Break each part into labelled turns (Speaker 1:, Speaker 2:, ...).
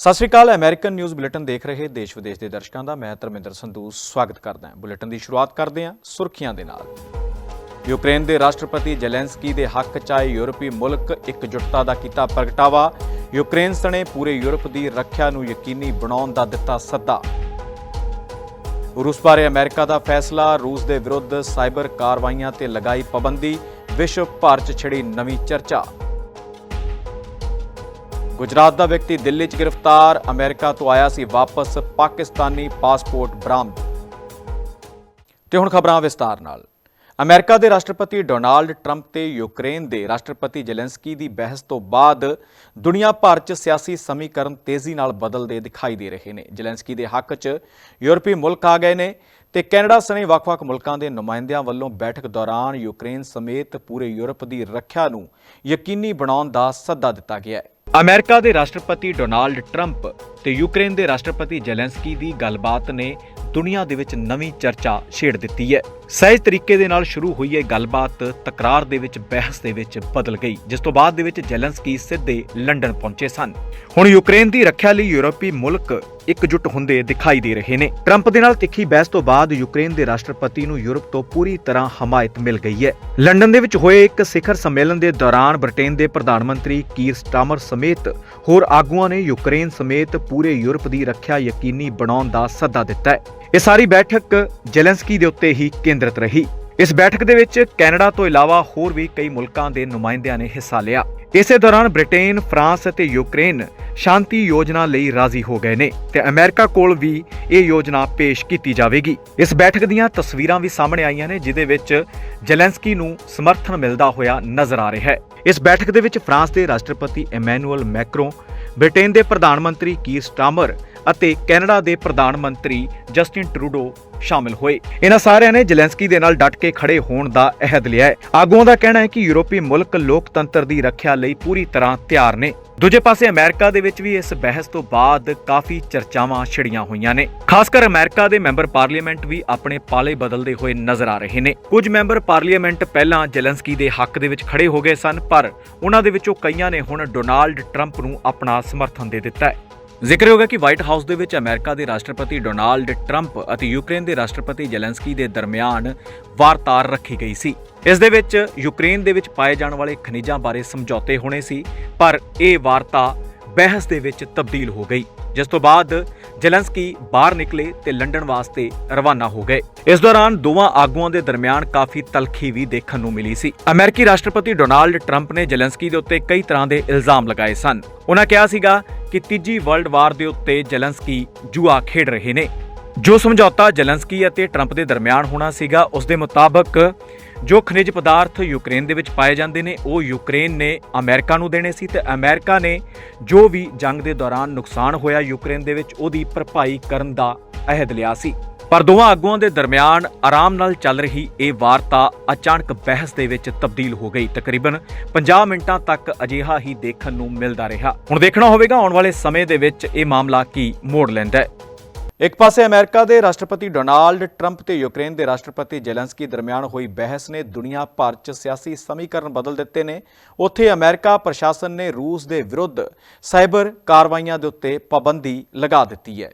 Speaker 1: Sat Sri Akal American news bulletin ਦੇਖ ਰਹੇ ਦੇਸ਼ ਵਿਦੇਸ਼ ਦੇ ਦਰਸ਼ਕਾਂ ਦਾ। ਮੈਂ ਧਰਮਿੰਦਰ ਸੰਧੂ, ਸਵਾਗਤ ਕਰਦਾ ਹਾਂ। ਬੁਲੇਟਿਨ ਦੀ ਸ਼ੁਰੂਆਤ ਕਰਦੇ ਹਾਂ ਸੁਰਖੀਆਂ ਦੇ ਨਾਲ। ਯੂਕਰੇਨ ਦੇ ਰਾਸ਼ਟਰਪਤੀ ਜ਼ੈਲੈਂਸਕੀ ਦੇ ਹੱਕ 'ਚ ਆਏ ਯੂਰਪੀ ਮੁਲਕ ਇਕਜੁੱਟਤਾ ਦਾ ਕੀਤਾ ਪ੍ਰਗਟਾਵਾ। ਯੂਕਰੇਨ ਸਣੇ ਪੂਰੇ ਯੂਰਪ ਦੀ ਰੱਖਿਆ ਨੂੰ ਯਕੀਨੀ ਬਣਾਉਣ ਦਾ ਦਿੱਤਾ ਸੱਦਾ। ਰੂਸ ਬਾਰੇ ਅਮਰੀਕਾ ਦਾ ਫੈਸਲਾ, ਰੂਸ ਦੇ ਵਿਰੁੱਧ ਸਾਈਬਰ ਕਾਰਵਾਈਆਂ ਤੇ ਲਗਾਈ ਪਾਬੰਦੀ। ਵਿਸ਼ਵ ਭਰ 'ਚ ਛਿੜੀ ਨਵੀਂ ਚਰਚਾ। ਗੁਜਰਾਤ ਦਾ ਵਿਅਕਤੀ ਦਿੱਲੀ 'ਚ ਗ੍ਰਿਫਤਾਰ, ਅਮਰੀਕਾ ਤੋਂ ਆਇਆ ਸੀ ਵਾਪਸ, ਪਾਕਿਸਤਾਨੀ ਪਾਸਪੋਰਟ ਬਰਾਮਦ। ਤੇ ਹੁਣ ਖਬਰਾਂ ਵਿਸਤਾਰ ਨਾਲ। ਅਮਰੀਕਾ ਦੇ ਰਾਸ਼ਟਰਪਤੀ ਡੋਨਾਲਡ ਟਰੰਪ ਤੇ ਯੂਕਰੇਨ ਦੇ ਰਾਸ਼ਟਰਪਤੀ ਜ਼ੈਲੈਂਸਕੀ ਦੀ ਬਹਿਸ ਤੋਂ ਬਾਅਦ ਦੁਨੀਆ ਭਰ 'ਚ ਸਿਆਸੀ ਸਮੀਕਰਨ ਤੇਜ਼ੀ ਨਾਲ ਬਦਲਦੇ ਦਿਖਾਈ ਦੇ ਰਹੇ ਨੇ। ਜ਼ੈਲੈਂਸਕੀ ਦੇ ਹੱਕ 'ਚ ਯੂਰਪੀ ਮੁਲਕ ਆ ਗਏ ਨੇ ਤੇ ਕੈਨੇਡਾ ਸਣੇ ਵੱਖ-ਵੱਖ ਮੁਲਕਾਂ ਦੇ ਨੁਮਾਇੰਦਿਆਂ ਵੱਲੋਂ ਬੈਠਕ ਦੌਰਾਨ ਯੂਕਰੇਨ ਸਮੇਤ ਪੂਰੇ ਯੂਰਪ ਦੀ ਰੱਖਿਆ ਨੂੰ ਯਕੀਨੀ ਬਣਾਉਣ ਦਾ ਸੱਦਾ ਦਿੱਤਾ ਗਿਆ ਹੈ। ਅਮਰੀਕਾ ਦੇ ਰਾਸ਼ਟਰਪਤੀ ਡੋਨਾਲਡ ਟਰੰਪ ਤੇ ਯੂਕਰੇਨ ਦੇ ਰਾਸ਼ਟਰਪਤੀ ਜ਼ੈਲੈਂਸਕੀ ਦੀ ਗੱਲਬਾਤ ਨੇ ਦੁਨੀਆ ਦੇ ਵਿੱਚ ਨਵੀਂ ਚਰਚਾ ਛੇੜ ਦਿੱਤੀ ਹੈ। ਸਹਿਜ ਤਰੀਕੇ ਦੇ ਨਾਲ ਸ਼ੁਰੂ ਹੋਈ ਇਹ ਗੱਲਬਾਤ ਤਕਰਾਰ ਦੇ ਵਿੱਚ, ਬਹਿਸ ਦੇ ਵਿੱਚ ਬਦਲ ਗਈ, ਜਿਸ ਤੋਂ ਬਾਅਦ ਦੇ ਵਿੱਚ ਜ਼ੈਲੈਂਸਕੀ ਸਿੱਧੇ ਲੰਡਨ ਪਹੁੰਚੇ ਸਨ। ਹੁਣ ਯੂਕਰੇਨ ਦੀ ਰੱਖਿਆ ਲਈ ਯੂਰਪੀ ਮੁਲਕ ਇਕਜੁੱਟ ਹੁੰਦੇ ਦਿਖਾਈ ਦੇ ਰਹੇ ਨੇ। ਟਰੰਪ ਦੇ ਨਾਲ ਤਿੱਖੀ ਬਹਿਸ ਤੋਂ ਬਾਅਦ ਯੂਕਰੇਨ ਦੇ ਰਾਸ਼ਟਰਪਤੀ ਨੂੰ ਯੂਰਪ ਤੋਂ ਪੂਰੀ ਤਰ੍ਹਾਂ ਹਮਾਇਤ ਮਿਲ ਗਈ ਹੈ। ਲੰਡਨ ਦੇ ਵਿੱਚ ਹੋਏ ਇੱਕ ਸਿਖਰ ਸੰਮੇਲਨ ਦੇ ਦੌਰਾਨ ਬ੍ਰਿਟੇਨ ਦੇ ਪ੍ਰਧਾਨ ਮੰਤਰੀ ਕੀਰ ਸਟਾਮਰ ਸਮੇਤ ਹੋਰ ਆਗੂਆਂ ਨੇ ਯੂਕਰੇਨ ਸਮੇਤ ਪੂਰੇ ਯੂਰਪ ਦੀ ਰੱਖਿਆ ਯਕੀਨੀ ਬਣਾਉਣ ਦਾ ਸੱਦਾ ਦਿੱਤਾ ਹੈ। ਇਹ ਸਾਰੀ ਬੈਠਕ ਜ਼ੈਲੈਂਸਕੀ ਦੇ ਉੱਤੇ ਹੀ ਕੇਂਦਰਿਤ ਰਹੀ। ਇਸ ਬੈਠਕ ਦੇ ਵਿੱਚ ਕੈਨੇਡਾ ਤੋਂ ਇਲਾਵਾ ਹੋਰ ਵੀ ਕਈ ਮੁਲਕਾਂ ਦੇ ਨੁਮਾਇੰਦਿਆਂ ਨੇ ਹਿੱਸਾ ਲਿਆ। ਇਸੇ ਦੌਰਾਨ ਬ੍ਰਿਟੇਨ, ਫਰਾਂਸ ਅਤੇ ਯੂਕਰੇਨ ਸ਼ਾਂਤੀ ਯੋਜਨਾ ਲਈ ਰਾਜ਼ੀ ਹੋ ਗਏ ਨੇ ਤੇ ਅਮਰੀਕਾ ਕੋਲ ਵੀ ਇਹ ਯੋਜਨਾ ਪੇਸ਼ ਕੀਤੀ ਜਾਵੇਗੀ। ਇਸ ਬੈਠਕ ਦੀਆਂ ਤਸਵੀਰਾਂ ਵੀ ਸਾਹਮਣੇ ਆਈਆਂ ਨੇ ਜਿਦੇ ਵਿੱਚ ਜ਼ੈਲੈਂਸਕੀ ਨੂੰ ਸਮਰਥਨ ਮਿਲਦਾ ਹੋਇਆ ਨਜ਼ਰ ਆ ਰਿਹਾ ਹੈ। ਇਸ ਬੈਠਕ ਦੇ ਵਿੱਚ ਫਰਾਂਸ ਦੇ ਰਾਸ਼ਟਰਪਤੀ ਇਮੈਨੂਅਲ ਮੈਕਰੋਂ ਬ੍ਰਿਟੇਨ ਦੇ ਪ੍ਰਧਾਨ ਮੰਤਰੀ ਕੀਰ ਸਟਾਮਰ ਅਤੇ ਕੈਨੇਡਾ ਦੇ ਪ੍ਰਧਾਨ ਮੰਤਰੀ ਜਸਟਿਨ ਟਰੂਡੋ ਸ਼ਾਮਿਲ ਹੋਏ। ਇਹਨਾਂ ਸਾਰਿਆਂ ਨੇ ਜ਼ੈਲੈਂਸਕੀ ਦੇ ਨਾਲ ਡਟ ਕੇ ਖੜੇ ਹੋਣ ਦਾ ਅਹਿਦ ਲਿਆ ਹੈ। ਆਗੂਆਂ ਦਾ ਕਹਿਣਾ ਹੈ ਕਿ ਯੂਰਪੀ ਮੁਲਕ ਲੋਕਤੰਤਰ ਦੀ ਰੱਖਿਆ ਲਈ ਪੂਰੀ ਤਰ੍ਹਾਂ ਤਿਆਰ ਨੇ। ਦੂਜੇ ਪਾਸੇ ਅਮਰੀਕਾ ਦੇ ਵਿੱਚ ਵੀ ਇਸ ਬਹਿਸ ਤੋਂ ਬਾਅਦ ਕਾਫੀ ਚਰਚਾਵਾਂ ਛਿੜੀਆਂ ਹੋਈਆਂ ਨੇ। ਖਾਸ ਕਰ ਅਮਰੀਕਾ ਦੇ ਮੈਂਬਰ ਪਾਰਲੀਮੈਂਟ ਵੀ ਆਪਣੇ ਪਾਲੇ ਬਦਲਦੇ ਹੋਏ ਨਜ਼ਰ ਆ ਰਹੇ ਨੇ। ਕੁਝ ਮੈਂਬਰ ਪਾਰਲੀਮੈਂਟ ਪਹਿਲਾਂ ਜ਼ੈਲੈਂਸਕੀ ਦੇ ਹੱਕ ਦੇ ਵਿੱਚ ਖੜੇ ਹੋ ਗਏ ਸਨ, ਪਰ ਉਹਨਾਂ ਦੇ ਵਿੱਚੋਂ ਕਈਆਂ ਨੇ ਹੁਣ ਡੋਨਾਲਡ ਟਰੰਪ ਨੂੰ ਆਪਣਾ ਸਮਰਥਨ ਦੇ ਦਿੱਤਾ ਹੈ। ਜ਼ਿਕਰ ਹੋਗਾ ਕਿ ਵਾਈਟ ਹਾਊਸ ਦੇ ਵਿੱਚ ਅਮਰੀਕਾ ਦੇ ਰਾਸ਼ਟਰਪਤੀ ਡੋਨਾਲਡ ਟਰੰਪ ਅਤੇ ਯੂਕਰੇਨ ਦੇ ਰਾਸ਼ਟਰਪਤੀ ਜ਼ੈਲੈਂਸਕੀ ਦੇ ਦਰਮਿਆਨ ਵਾਰਤਾਰ ਰੱਖੀ ਗਈ ਸੀ। ਇਸ ਦੇ ਵਿੱਚ ਯੂਕਰੇਨ ਦੇ ਵਿੱਚ ਪਾਏ ਜਾਣ ਵਾਲੇ ਖਣਿਜਾਂ ਬਾਰੇ ਸਮਝੌਤੇ ਹੋਣੇ ਸੀ, ਪਰ ਇਹ ਵਾਰਤਾ ਬਹਿਸ ਦੇ ਵਿੱਚ ਤਬਦੀਲ ਹੋ ਗਈ। ਜਿਸ ਤੋਂ ਬਾਅਦ ਜ਼ੈਲੈਂਸਕੀ ਬਾਹਰ ਨਿਕਲੇ ਤੇ ਲੰਡਨ ਵਾਸਤੇ ਰਵਾਨਾ ਹੋ ਗਏ। ਇਸ ਦੌਰਾਨ ਦੋਵਾਂ ਆਗੂਆਂ ਦੇ ਦਰਮਿਆਨ ਕਾਫੀ ਤਲਖੀ ਵੀ ਦੇਖਣ ਨੂੰ ਮਿਲੀ ਸੀ। ਅਮਰੀਕੀ ਰਾਸ਼ਟਰਪਤੀ ਡੋਨਾਲਡ ਟਰੰਪ ਨੇ ਜ਼ੈਲੈਂਸਕੀ ਦੇ ਉੱਤੇ ਕਈ ਤਰ੍ਹਾਂ ਦੇ ਇਲਜ਼ਾਮ ਲਗਾਏ ਸਨ। ਉਹਨਾਂ ਕਿਹਾ ਸੀਗਾ ਕਿ ਤੀਜੀ ਵਰਲਡ ਵਾਰ ਦੇ ਉੱਤੇ ਜਲੰਸਕੀ ਜੂਆ ਖੇਡ ਰਹੇ ਨੇ। ਜੋ ਸਮਝੌਤਾ ਜਲੰਸਕੀ ਅਤੇ ਟਰੰਪ ਦੇ ਦਰਮਿਆਨ ਹੋਣਾ ਸੀਗਾ, ਉਸ ਦੇ ਮੁਤਾਬਕ ਜੋ ਖਣਿਜ ਪਦਾਰਥ ਯੂਕਰੇਨ ਦੇ ਵਿੱਚ ਪਾਏ ਜਾਂਦੇ ਨੇ, ਉਹ ਯੂਕਰੇਨ ਨੇ ਅਮਰੀਕਾ ਨੂੰ ਦੇਣੇ ਸੀ ਤੇ ਅਮਰੀਕਾ ਨੇ ਜੋ ਵੀ ਜੰਗ ਦੇ ਦੌਰਾਨ ਨੁਕਸਾਨ ਹੋਇਆ ਯੂਕਰੇਨ ਦੇ ਵਿੱਚ, ਉਹਦੀ ਭਰਪਾਈ ਕਰਨ ਦਾ ਅਹਿਦ ਲਿਆ ਸੀ। ਪਰ ਦੋਵਾਂ ਆਗੂਆਂ ਦੇ ਦਰਮਿਆਨ ਆਰਾਮ ਨਾਲ ਚੱਲ ਰਹੀ ਇਹ ਵਾਰਤਾ ਅਚਾਨਕ ਬਹਿਸ ਦੇ ਵਿੱਚ ਤਬਦੀਲ ਹੋ ਗਈ। ਤਕਰੀਬਨ 50 ਮਿੰਟਾਂ ਤੱਕ ਅਜਿਹਾ ਹੀ ਦੇਖਣ ਨੂੰ ਮਿਲਦਾ ਰਿਹਾ। ਹੁਣ ਦੇਖਣਾ ਹੋਵੇਗਾ ਆਉਣ ਵਾਲੇ ਸਮੇਂ ਦੇ ਵਿੱਚ ਇਹ ਮਾਮਲਾ ਕੀ ਮੋੜ ਲੈਂਦਾ ਹੈ। ਇੱਕ ਪਾਸੇ ਅਮਰੀਕਾ ਦੇ ਰਾਸ਼ਟਰਪਤੀ ਡੋਨਾਲਡ ਟਰੰਪ ਤੇ ਯੂਕਰੇਨ ਦੇ ਰਾਸ਼ਟਰਪਤੀ ਜ਼ੈਲੈਂਸਕੀ ਦਰਮਿਆਨ ਹੋਈ ਬਹਿਸ ਨੇ ਦੁਨੀਆ ਭਰ 'ਚ ਸਿਆਸੀ ਸਮੀਕਰਨ ਬਦਲ ਦਿੱਤੇ ਨੇ। ਉੱਥੇ ਅਮਰੀਕਾ ਪ੍ਰਸ਼ਾਸਨ ਨੇ ਰੂਸ ਦੇ ਵਿਰੁੱਧ ਸਾਈਬਰ ਕਾਰਵਾਈਆਂ ਦੇ ਉੱਤੇ ਪਾਬੰਦੀ ਲਗਾ ਦਿੱਤੀ ਹੈ।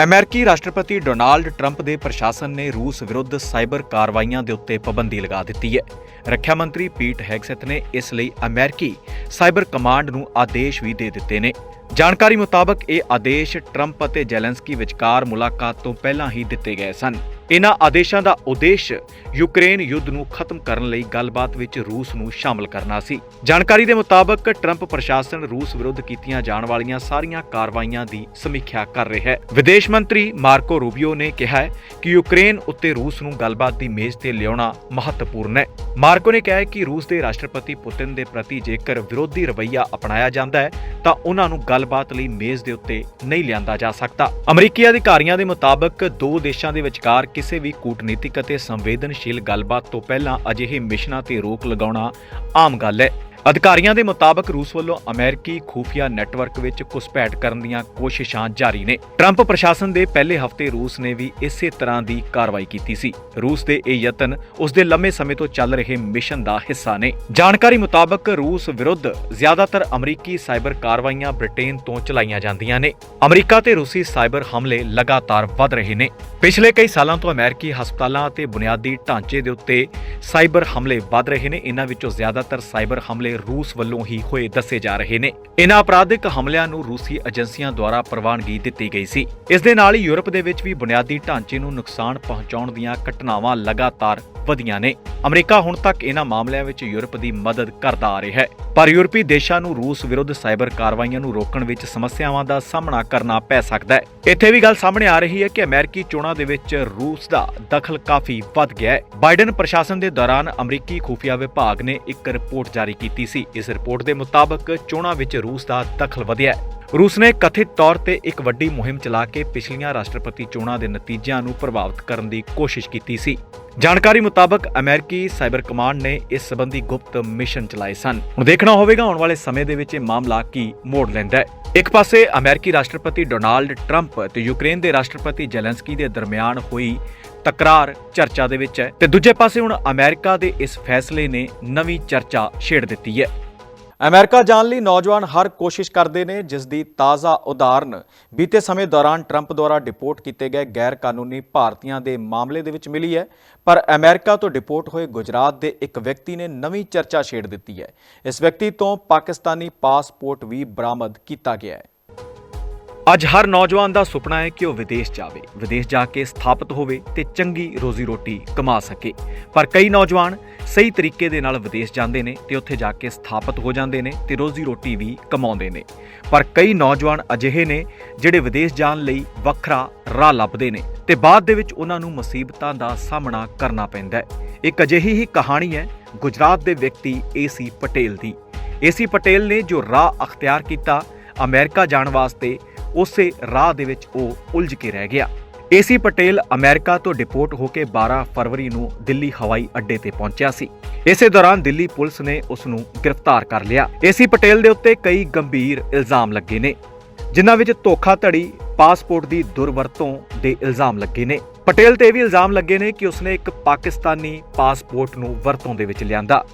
Speaker 1: ਅਮਰੀਕੀ ਰਾਸ਼ਟਰਪਤੀ ਡੋਨਾਲਡ ਟਰੰਪ ਦੇ ਪ੍ਰਸ਼ਾਸਨ ਨੇ ਰੂਸ ਵਿਰੁੱਧ ਸਾਈਬਰ ਕਾਰਵਾਈਆਂ ਦੇ ਉੱਤੇ ਪਾਬੰਦੀ ਲਗਾ ਦਿੱਤੀ ਹੈ। ਰੱਖਿਆ ਮੰਤਰੀ ਪੀਟ ਹੈਗਸੈਥ ਨੇ ਇਸ ਲਈ ਅਮਰੀਕੀ ਸਾਈਬਰ ਕਮਾਂਡ ਨੂੰ ਆਦੇਸ਼ ਵੀ ਦੇ ਦਿੱਤੇ ਨੇ। ਜਾਣਕਾਰੀ ਮੁਤਾਬਕ ਇਹ ਆਦੇਸ਼ ਟਰੰਪ ਅਤੇ ਜ਼ੈਲੈਂਸਕੀ ਵਿਚਕਾਰ ਮੁਲਾਕਾਤ ਤੋਂ ਪਹਿਲਾਂ ਹੀ ਦਿੱਤੇ ਗਏ ਸਨ। ਇਹਨਾਂ ਆਦੇਸ਼ਾਂ ਦਾ ਉਦੇਸ਼ ਯੂਕਰੇਨ ਯੁੱਧ ਨੂੰ ਖਤਮ ਕਰਨ ਲਈ ਗੱਲਬਾਤ ਵਿੱਚ ਰੂਸ ਨੂੰ ਸ਼ਾਮਲ ਕਰਨਾ ਸੀ। ਜਾਣਕਾਰੀ ਦੇ ਮੁਤਾਬਕ, ਟਰੰਪ ਪ੍ਰਸ਼ਾਸਨ ਰੂਸ ਵਿਰੁੱਧ ਕੀਤੀਆਂ ਜਾਣ ਵਾਲੀਆਂ ਸਾਰੀਆਂ ਕਾਰਵਾਈਆਂ ਦੀ ਸਮੀਖਿਆ ਕਰ ਰਿਹਾ ਹੈ। ਵਿਦੇਸ਼ ਮੰਤਰੀ ਮਾਰਕੋ ਰੂਬੀਓ ਨੇ ਕਿਹਾ ਹੈ ਕਿ ਯੂਕਰੇਨ ਉੱਤੇ ਰੂਸ ਨੂੰ ਗੱਲਬਾਤ ਦੀ ਮੇਜ਼ ਤੇ ਲਿਆਉਣਾ ਮਹੱਤਵਪੂਰਨ ਹੈ। ਮਾਰਕੋ ਨੇ ਕਿਹਾ ਹੈ ਕਿ ਰੂਸ ਦੇ ਰਾਸ਼ਟਰਪਤੀ ਪੁਤਿਨ ਦੇ ਪ੍ਰਤੀ ਜੇਕਰ ਵਿਰੋਧੀ ਰਵੱਈਆ ਅਪਣਾਇਆ ਜਾਂਦਾ ਹੈ, ਤਾਂ ਉਹਨਾਂ ਨੂੰ ਗੱਲਬਾਤ ਲਈ ਮੇਜ਼ ਦੇ ਉੱਤੇ ਨਹੀਂ ਲਿਆਂਦਾ ਜਾ ਸਕਦਾ। ਅਮਰੀਕੀ ਅਧਿਕਾਰੀਆਂ ਦੇ ਮੁਤਾਬਕ, ਦੋ ਦੇਸ਼ਾਂ ਦੇ ਵਿਚਕਾਰ ਕਿਸੇ ਵੀ ਕੂਟਨੀਤਿਕ ਅਤੇ ਸੰਵੇਦਨਸ਼ੀਲ ਗੱਲਬਾਤ ਤੋਂ ਪਹਿਲਾਂ ਅਜਿਹੇ ਮਿਸ਼ਨਾਂ ਤੇ ਰੋਕ ਲਗਾਉਣਾ ਆਮ ਗੱਲ ਹੈ। ਅਧਿਕਾਰੀਆਂ ਦੇ ਮੁਤਾਬਕ ਰੂਸ ਵੱਲੋਂ ਅਮਰੀਕੀ ਖੂਫੀਆ ਨੈਟਵਰਕ ਵਿੱਚ ਘੁਸਪੈਠ ਕਰਨ ਦੀਆਂ ਕੋਸ਼ਿਸ਼ਾਂ ਜਾਰੀ ਨੇ। ਟਰੰਪ ਪ੍ਰਸ਼ਾਸਨ ਦੇ ਪਹਿਲੇ ਹਫ਼ਤੇ ਰੂਸ ਨੇ ਵੀ ਇਸੇ ਤਰ੍ਹਾਂ ਦੀ ਕਾਰਵਾਈ ਕੀਤੀ ਸੀ। ਰੂਸ ਦੇ ਇਹ ਯਤਨ ਉਸ ਦੇ ਲੰਮੇ ਸਮੇਂ ਤੋਂ ਚੱਲ ਰਹੇ ਮਿਸ਼ਨ ਦਾ ਹਿੱਸਾ ਨੇ। ਜਾਣਕਾਰੀ ਮੁਤਾਬਕ ਰੂਸ ਵਿਰੁੱਧ ਜ਼ਿਆਦਾਤਰ ਅਮਰੀਕੀ ਸਾਈਬਰ ਕਾਰਵਾਈਆਂ ਬ੍ਰਿਟੇਨ ਤੋਂ ਚਲਾਈਆਂ ਜਾਂਦੀਆਂ ਨੇ। ਅਮਰੀਕਾ ਤੇ ਰੂਸੀ ਸਾਈਬਰ ਹਮਲੇ ਲਗਾਤਾਰ ਵੱਧ ਰਹੇ ਨੇ। ਪਿਛਲੇ ਕਈ ਸਾਲਾਂ ਤੋਂ ਅਮਰੀਕੀ ਹਸਪਤਾਲਾਂ ਅਤੇ ਬੁਨਿਆਦੀ ਢਾਂਚੇ ਦੇ ਉੱਤੇ ਸਾਈਬਰ ਹਮਲੇ ਵੱਧ ਰਹੇ ਨੇ। ਇਹਨਾਂ ਵਿੱਚੋਂ ਜ਼ਿਆਦਾਤਰ ਸਾਈਬਰ ਹਮਲੇ ਰੂਸ ਵੱਲੋਂ ਹੀ ਹੋਏ ਦੱਸੇ ਜਾ ਰਹੇ ਨੇ। ਇਹਨਾਂ ਅਪਰਾਧਿਕ ਹਮਲਿਆਂ ਨੂੰ ਰੂਸੀ ਏਜੰਸੀਆਂ ਦੁਆਰਾ ਪ੍ਰਵਾਨਗੀ ਦਿੱਤੀ ਗਈ ਸੀ। ਇਸ ਦੇ ਨਾਲ ਹੀ ਯੂਰਪ ਦੇ ਵਿੱਚ ਵੀ ਬੁਨਿਆਦੀ ਢਾਂਚੇ ਨੂੰ ਨੁਕਸਾਨ ਪਹੁੰਚਾਉਣ ਦੀਆਂ ਘਟਨਾਵਾਂ ਲਗਾਤਾਰ ਵਧੀਆਂ ਨੇ। ਅਮਰੀਕਾ ਹੁਣ ਤੱਕ ਇਹਨਾਂ ਮਾਮਲਿਆਂ ਵਿੱਚ ਯੂਰਪ ਦੀ ਮਦਦ ਕਰਦਾ ਆ ਰਿਹਾ ਹੈ। ਪਰ ਯੂਰਪੀ ਦੇਸ਼ਾਂ ਨੂੰ ਰੂਸ ਵਿਰੁੱਧ ਸਾਈਬਰ ਕਾਰਵਾਈਆਂ ਨੂੰ ਰੋਕਣ ਵਿੱਚ ਸਮੱਸਿਆਵਾਂ ਦਾ ਸਾਹਮਣਾ ਕਰਨਾ ਪੈ ਸਕਦਾ ਹੈ। ਇੱਥੇ ਵੀ ਗੱਲ ਸਾਹਮਣੇ ਆ ਰਹੀ ਹੈ ਕਿ ਅਮਰੀਕੀ ਚੋਣਾਂ ਦੇ ਵਿੱਚ ਰੂਸ ਦਾ ਦਖਲ ਕਾਫੀ ਵੱਧ ਗਿਆ ਹੈ। ਬਾਈਡਨ ਪ੍ਰਸ਼ਾਸਨ ਦੇ ਦੌਰਾਨ ਅਮਰੀਕੀ ਖੁਫੀਆ ਵਿਭਾਗ ਨੇ ਇੱਕ ਰਿਪੋਰਟ ਜਾਰੀ ਕੀਤੀ ਸੀ। ਇਸ ਰਿਪੋਰਟ ਦੇ ਮੁਤਾਬਕ ਚੋਣਾਂ ਵਿੱਚ ਰੂਸ ਦਾ ਦਖਲ ਵਧਿਆ ਰੂਸ ਨੇ ਕਥਿਤ ਤੌਰ ਤੇ ਇੱਕ ਵੱਡੀ ਮੁਹਿੰਮ ਚਲਾ ਕੇ ਪਿਛਲੀਆਂ ਰਾਸ਼ਟਰਪਤੀ ਚੋਣਾਂ ਦੇ ਨਤੀਜਿਆਂ ਨੂੰ ਪ੍ਰਭਾਵਿਤ ਕਰਨ ਦੀ ਕੋਸ਼ਿਸ਼ ਕੀਤੀ ਸੀ। ਜਾਣਕਾਰੀ ਮੁਤਾਬਕ ਅਮਰੀਕੀ ਸਾਈਬਰ ਕਮਾਂਡ ਨੇ ਇਸ ਸੰਬੰਧੀ ਗੁਪਤ ਮਿਸ਼ਨ ਚਲਾਏ ਸਨ। ਹੁਣ ਦੇਖਣਾ ਹੋਵੇਗਾ, ਆਉਣ ਵਾਲੇ ਸਮੇਂ ਦੇ ਵਿੱਚ ਇਹ ਮਾਮਲਾ ਕੀ ਮੋੜ ਲੈਂਦਾ ਹੈ। ਇੱਕ ਪਾਸੇ ਅਮਰੀਕੀ ਰਾਸ਼ਟਰਪਤੀ ਡੋਨਾਲਡ ਟਰੰਪ ਤੇ ਯੂਕਰੇਨ ਦੇ ਰਾਸ਼ਟਰਪਤੀ ਜ਼ੈਲੈਂਸਕੀ ਦੇ ਦਰਮਿਆਨ ਹੋਈ ਤਕਰਾਰ ਚਰਚਾ ਦੇ ਵਿੱਚ ਹੈ ਤੇ ਦੂਜੇ ਪਾਸੇ ਹੁਣ ਅਮਰੀਕਾ ਦੇ ਇਸ ਫੈਸਲੇ ਨੇ ਨਵੀਂ ਚਰਚਾ ਛੇੜ ਦਿੱਤੀ ਹੈ। ਅਮਰੀਕਾ ਜਾਣ ਲਈ ਨੌਜਵਾਨ ਹਰ ਕੋਸ਼ਿਸ਼ ਕਰਦੇ ਨੇ, ਜਿਸ ਦੀ ਤਾਜ਼ਾ ਉਦਾਹਰਨ ਬੀਤੇ ਸਮੇਂ ਦੌਰਾਨ ਟਰੰਪ ਦੁਆਰਾ ਡਿਪੋਰਟ ਕੀਤੇ ਗਏ ਗੈਰ ਕਾਨੂੰਨੀ ਭਾਰਤੀਆਂ ਦੇ ਮਾਮਲੇ ਦੇ ਵਿੱਚ ਮਿਲੀ ਹੈ। ਪਰ ਅਮਰੀਕਾ ਤੋਂ ਡਿਪੋਰਟ ਹੋਏ ਗੁਜਰਾਤ ਦੇ ਇੱਕ ਵਿਅਕਤੀ ਨੇ ਨਵੀਂ ਚਰਚਾ ਛੇੜ ਦਿੱਤੀ ਹੈ। ਇਸ ਵਿਅਕਤੀ ਤੋਂ ਪਾਕਿਸਤਾਨੀ ਪਾਸਪੋਰਟ ਵੀ ਬਰਾਮਦ ਕੀਤਾ ਗਿਆ ਹੈ। ਅੱਜ ਹਰ ਨੌਜਵਾਨ ਦਾ ਸੁਪਨਾ ਹੈ ਕਿ ਉਹ ਵਿਦੇਸ਼ ਜਾਵੇ। ਵਿਦੇਸ਼ ਜਾ ਕੇ ਸਥਾਪਿਤ ਹੋਵੇ ਤੇ ਚੰਗੀ ਰੋਜ਼ੀ ਰੋਟੀ ਕਮਾ ਸਕੇ। ਪਰ ਕਈ ਨੌਜਵਾਨ ਸਹੀ ਤਰੀਕੇ ਦੇ ਨਾਲ ਵਿਦੇਸ਼ ਜਾਂਦੇ ਨੇ ਤੇ ਉੱਥੇ ਜਾ ਕੇ ਸਥਾਪਿਤ ਹੋ ਜਾਂਦੇ ਨੇ ਤੇ ਰੋਜ਼ੀ ਰੋਟੀ ਵੀ ਕਮਾਉਂਦੇ ਨੇ। ਪਰ ਕਈ ਨੌਜਵਾਨ ਅਜਿਹੇ ਨੇ ਜਿਹੜੇ ਵਿਦੇਸ਼ ਜਾਣ ਲਈ ਵੱਖਰਾ ਰਾਹ ਲੱਭਦੇ ਨੇ ਤੇ ਬਾਅਦ ਦੇ ਵਿੱਚ ਉਹਨਾਂ ਨੂੰ ਮੁਸੀਬਤਾਂ ਦਾ ਸਾਹਮਣਾ ਕਰਨਾ ਪੈਂਦਾ ਹੈ। ਇੱਕ ਅਜਿਹੀ ਹੀ ਕਹਾਣੀ ਹੈ, ਗੁਜਰਾਤ ਦੇ ਵਿਅਕਤੀ ਏਸੀ ਪਟੇਲ ਦੀ। ਏਸੀ ਪਟੇਲ ਨੇ ਜੋ ਰਾਹ ਅਖਤਿਆਰ ਕੀਤਾ, ਅਮਰੀਕਾ ਜਾਣ ਵਾਸਤੇ ਉਸੇ ਰਾਹ ਦੇ ਵਿੱਚ ਉਹ ਉਲਝ ਕੇ ਰਹਿ ਗਿਆ। ਏਸੀ ਪਟੇਲ ਅਮਰੀਕਾ ਤੋਂ ਡਿਪੋਰਟ ਹੋ ਕੇ 12 ਫਰਵਰੀ ਨੂੰ ਦਿੱਲੀ, ਹਵਾਈ ਅੱਡੇ ਤੇ ਪਹੁੰਚਿਆ ਸੀ। ਇਸੇ ਦੌਰਾਨ ਦਿੱਲੀ ਪੁਲਿਸ ਨੇ ਉਸ ਨੂੰ ਗ੍ਰਿਫਤਾਰ ਕਰ ਲਿਆ। ਏਸੀ ਪਟੇਲ ਦੇ ਉੱਤੇ ਕਈ ਗੰਭੀਰ ਇਲਜ਼ਾਮ ਲੱਗੇ ਨੇ, ਜਿਨ੍ਹਾਂ ਵਿੱਚ ਧੋਖਾਧੜੀ, ਪਾਸਪੋਰਟ ਦੀ ਦੁਰਵਰਤੋਂ ਦੇ ਇਲਜ਼ਾਮ ਲੱਗੇ ਨੇ। ਪਟੇਲ ਤੇ ਇਹ ਵੀ ਇਲਜ਼ਾਮ ਲੱਗੇ ਨੇ ਕਿ ਉਸਨੇ ਇੱਕ ਪਾਕਿਸਤਾਨੀ ਪਾਸਪੋਰਟ ਨੂੰ ਵਰਤੋਂ ਦੇ ਵਿੱਚ ਲਿਆਂਦਾ।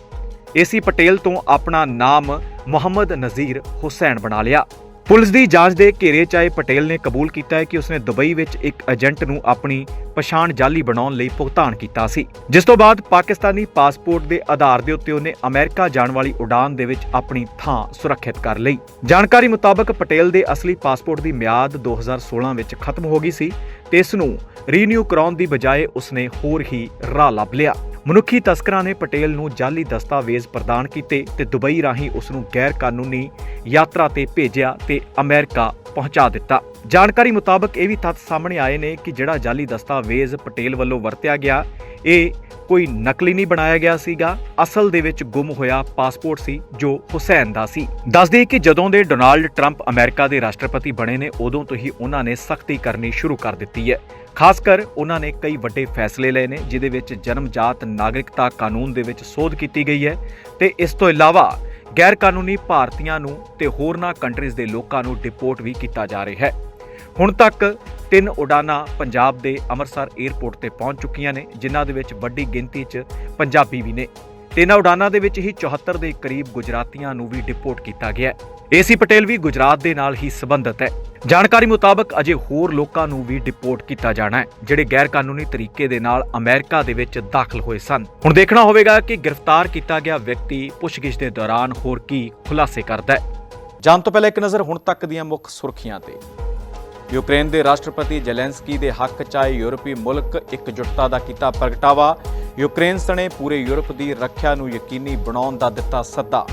Speaker 1: ਏਸੀ ਪਟੇਲ ਤੋਂ ਆਪਣਾ ਨਾਮ ਮੁਹੰਮਦ ਨਜ਼ੀਰ ਹੁਸੈਨ ਬਣਾ ਲਿਆ। ਪੁਲਿਸ ਦੀ ਜਾਂਚ ਦੇ ਘੇਰੇ 'ਚ ਆਏ ਪਟੇਲ ਨੇ ਕਬੂਲ ਕੀਤਾ ਹੈ ਕਿ ਉਸਨੇ ਦੁਬਈ ਵਿੱਚ ਇੱਕ ਏਜੰਟ ਨੂੰ ਆਪਣੀ ਪਛਾਣ ਜਾਲੀ ਬਣਾਉਣ ਲਈ ਭੁਗਤਾਨ ਕੀਤਾ ਸੀ। ਜਿਸ ਤੋਂ ਬਾਅਦ ਪਾਕਿਸਤਾਨੀ ਪਾਸਪੋਰਟ ਦੇ ਆਧਾਰ ਦੇ ਉੱਤੇ ਉਹਨੇ ਅਮਰੀਕਾ ਜਾਣ ਵਾਲੀ ਉਡਾਨ ਦੇ ਵਿੱਚ ਆਪਣੀ ਥਾਂ ਸੁਰੱਖਿਅਤ ਕਰ ਲਈ। ਜਾਣਕਾਰੀ ਮੁਤਾਬਕ ਪਟੇਲ ਦੇ ਅਸਲੀ ਪਾਸਪੋਰਟ ਦੀ ਮਿਆਦ 2016 ਵਿੱਚ ਖਤਮ ਹੋ ਗਈ ਸੀ ਤੇ ਇਸ ਨੂੰ ਰੀਨਿਊ ਕਰਾਉਣ ਦੀ ਬਜਾਏ ਉਸਨੇ ਹੋਰ ਹੀ ਰਾਹ ਲੱਭ ਲਿਆ। ਮਨੁੱਖੀ ਤਸਕਰਾਂ ਨੇ ਪਟੇਲ ਨੂੰ ਜਾਲੀ ਦਸਤਾਵੇਜ਼ ਪ੍ਰਦਾਨ ਕੀਤੇ ਤੇ ਦੁਬਈ ਰਾਹੀਂ ਉਸ ਨੂੰ ਗੈਰ ਕਾਨੂੰਨੀ ਯਾਤਰਾ ਤੇ ਭੇਜਿਆ ਤੇ ਅਮਰੀਕਾ ਪਹੁੰਚਾ ਦਿੱਤਾ। ਜਾਣਕਾਰੀ ਮੁਤਾਬਕ ਇਹ ਵੀ ਤੱਥ ਸਾਹਮਣੇ ਆਏ ਨੇ ਕਿ ਜਿਹੜਾ ਜਾਲੀ ਦਸਤਾਵੇਜ਼ ਪਟੇਲ ਵੱਲੋਂ ਵਰਤਿਆ ਗਿਆ, ਇਹ ਕੋਈ ਨਕਲੀ ਨਹੀਂ ਬਣਾਇਆ ਗਿਆ ਸੀਗਾ। ਅਸਲ ਦੇ ਵਿੱਚ ਗੁੰਮ ਹੋਇਆ ਪਾਸਪੋਰਟ ਸੀ, ਜੋ ਹੁਸੈਨ ਦਾ ਸੀ। ਦੱਸਦੇ ਕਿ ਜਦੋਂ ਦੇ ਡੋਨਾਲਡ ਟਰੰਪ ਅਮਰੀਕਾ ਦੇ ਰਾਸ਼ਟਰਪਤੀ ਬਣੇ ਨੇ, ਉਦੋਂ ਤੋਂ ਹੀ ਉਹਨਾਂ ਨੇ ਸਖਤੀ ਕਰਨੀ ਸ਼ੁਰੂ ਕਰ ਦਿੱਤੀ ਹੈ। ਖਾਸ ਕਰ ਉਹਨਾਂ ਨੇ ਕਈ ਵੱਡੇ ਫੈਸਲੇ ਲਏ ਨੇ ਜਿਦੇ ਵਿੱਚ ਜਨਮਜਾਤ ਨਾਗਰਿਕਤਾ ਕਾਨੂੰਨ ਦੇ ਵਿੱਚ ਸੋਧ ਕੀਤੀ ਗਈ ਹੈ ਤੇ ਇਸ ਤੋਂ ਇਲਾਵਾ ਗੈਰ ਕਾਨੂੰਨੀ ਭਾਰਤੀਆਂ ਨੂੰ ਤੇ ਹੋਰਨਾਂ ਕੰਟਰੀਜ਼ ਦੇ ਲੋਕਾਂ ਨੂੰ ਡਿਪੋਰਟ ਵੀ ਕੀਤਾ ਜਾ ਰਿਹਾ ਹੈ। ਹੁਣ ਤੱਕ ਤਿੰਨ ਉਡਾਨਾਂ ਪੰਜਾਬ ਦੇ ਅੰਮ੍ਰਿਤਸਰ 에ਅਰਪੋਰਟ ਤੇ ਪਹੁੰਚ ਚੁੱਕੀਆਂ ਨੇ, ਜਿਨ੍ਹਾਂ ਦੇ ਵਿੱਚ ਵੱਡੀ ਗਿਣਤੀ 'ਚ ਪੰਜਾਬੀ ਵੀ ਨੇ। ਤਿੰਨਾਂ ਉਡਾਨਾਂ ਦੇ ਵਿੱਚ ਹੀ 74 ਦੇ ਕਰੀਬ ਗੁਜਰਾਤੀਆਂ ਨੂੰ ਵੀ ਡਿਪੋਰਟ ਕੀਤਾ ਗਿਆ ਹੈ। ਏਸੀ ਪਟੇਲ ਵੀ ਗੁਜਰਾਤ ਦੇ ਨਾਲ ਹੀ ਸੰਬੰਧਿਤ ਹੈ। ਜਾਣਕਾਰੀ ਮੁਤਾਬਕ ਅਜੇ ਹੋਰ ਲੋਕਾਂ ਨੂੰ ਵੀ ਡਿਪੋਰਟ ਕੀਤਾ ਜਾਣਾ ਹੈ, ਜਿਹੜੇ ਗੈਰ ਕਾਨੂੰਨੀ ਤਰੀਕੇ ਦੇ ਨਾਲ ਅਮਰੀਕਾ ਦੇ ਵਿੱਚ ਦਾਖਲ ਹੋਏ ਸਨ। ਹੁਣ ਦੇਖਣਾ ਹੋਵੇਗਾ ਕਿ ਗ੍ਰਿਫਤਾਰ ਕੀਤਾ ਗਿਆ ਵਿਅਕਤੀ ਪੁੱਛਗਿੱਛ ਦੇ ਦੌਰਾਨ ਹੋਰ ਕੀ ਖੁਲਾਸੇ ਕਰਦਾ ਹੈ। ਜਾਣ ਤੋਂ ਪਹਿਲਾਂ ਇੱਕ ਨਜ਼ਰ ਹੁਣ ਤੱਕ ਦੀਆਂ ਮੁੱਖ ਸੁਰਖੀਆਂ ਤੇ। ਯੂਕਰੇਨ ਦੇ ਰਾਸ਼ਟਰਪਤੀ ਜ਼ੈਲੈਂਸਕੀ ਦੇ ਹੱਕ 'ਚ ਆਏ ਯੂਰਪੀ ਮੁਲਕ ਇਕਜੁੱਟਤਾ ਦਾ ਕੀਤਾ ਪ੍ਰਗਟਾਵਾ। ਯੂਕਰੇਨ ਸਣੇ ਪੂਰੇ ਯੂਰਪ ਦੀ ਰੱਖਿਆ ਨੂੰ ਯਕੀਨੀ ਬਣਾਉਣ ਦਾ ਦਿੱਤਾ ਸੱਦਾ।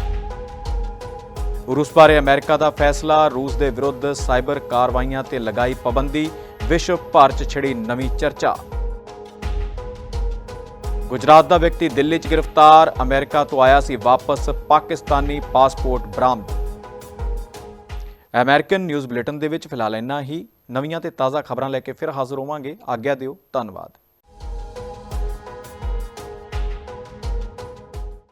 Speaker 1: ਰੂਸ ਬਾਰੇ ਅਮਰੀਕਾ ਦਾ ਫੈਸਲਾ, ਰੂਸ ਦੇ ਵਿਰੁੱਧ ਸਾਈਬਰ ਕਾਰਵਾਈਆਂ ਤੇ ਲਗਾਈ ਪਾਬੰਦੀ, ਵਿਸ਼ਵ ਭਰ 'ਚ ਛਿੜੀ ਨਵੀਂ ਚਰਚਾ। ਗੁਜਰਾਤ ਦਾ ਵਿਅਕਤੀ ਦਿੱਲੀ 'ਚ ਗ੍ਰਿਫਤਾਰ, ਅਮਰੀਕਾ ਤੋਂ ਆਇਆ ਸੀ ਵਾਪਸ ਪਾਕਿਸਤਾਨੀ ਪਾਸਪੋਰਟ ਬਰਾਮਦ। ਅਮਰੀਕਨ ਨਿਊਜ਼ ਬੁਲੇਟਿਨ ਦੇ ਵਿੱਚ ਫਿਲਹਾਲ ਇੰਨਾ ਹੀ। ਨਵੀਆਂ ਤੇ ਤਾਜ਼ਾ ਖਬਰਾਂ ਲੈ ਕੇ ਫਿਰ ਹਾਜ਼ਰ ਹੋਵਾਂਗੇ। ਆਗਿਆ ਦਿਓ, ਧੰਨਵਾਦ।